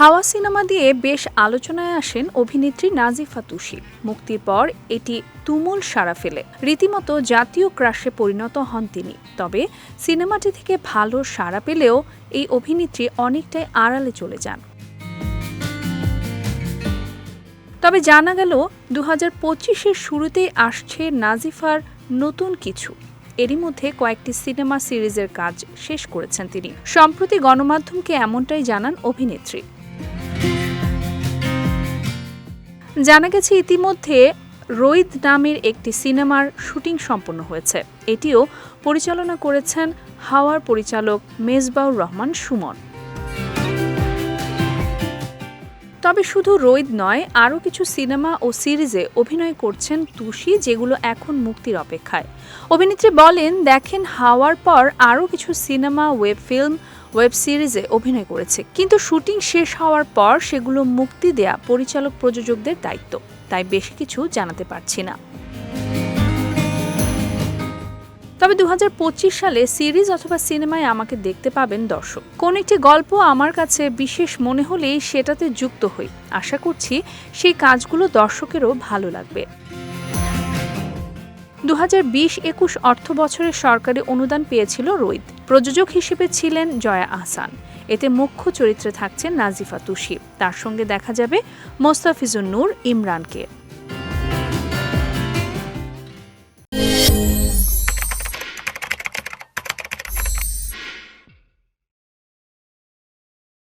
হাওয়া সিনেমা দিয়ে বেশ আলোচনায় আসেন অভিনেত্রী নাজিফা তুষি। মুক্তির পর এটি তুমুল সাড়া ফেলে। রীতিমতো জাতীয় ক্রাশে পরিণত হন তিনি। তবে সিনেমাটি থেকে ভালো সাড়া পেলেও এই অভিনেত্রী অনেকটাই আড়ালে চলে যান। তবে জানা গেল দু হাজার পঁচিশের শুরুতেই আসছে নাজিফার নতুন কিছু। এরই মধ্যে কয়েকটি সিনেমা সিরিজের কাজ শেষ করেছেন তিনি। সম্প্রতি গণমাধ্যমকে এমনটাই জানান অভিনেত্রী। জানা গেছে ইতিমধ্যে রোহিত নামের একটি সিনেমার শুটিং সম্পন্ন হয়েছে। এটিও পরিচালনা করেছেন হাওয়ার পরিচালক মেজবাউর রহমান সুমন। তবে শুধু রোহিত নয়, আরও কিছু সিনেমা ও সিরিজে অভিনয় করছেন তুষি, যেগুলো এখন মুক্তির অপেক্ষায়। অভিনেত্রী বলেন, দেখেন হাওয়ার পর আরও কিছু সিনেমা, ওয়েব ফিল্ম ওয়েব সিরিজে অভিনয় করেছে। কিন্তু শুটিং শেষ হওয়ার পর সেগুলো মুক্তি দেয়া পরিচালক প্রযোজকদের দায়িত্ব। তাই বেশি কিছু জানাতে পারছি না। তবে দু হাজার পঁচিশ সালে সিরিজ অথবা সিনেমায় আমাকে দেখতে পাবেন দর্শক। কোন একটি গল্প আমার কাছে বিশেষ মনে হলেই সেটাতে যুক্ত হই। আশা করছি সেই কাজগুলো দর্শকেরও ভালো লাগবে। দু হাজার বিশ একুশ অর্থ সরকারি অনুদান পেয়েছিল রোহিত। প্রযোজক হিসেবে ছিলেন জয়া আহসান। এতে মুখ্য চরিত্রে থাকছেন নাজিফা তুশিব তার সঙ্গে দেখা যাবে মোস্তাফিজুর নূর, ইমরানকে।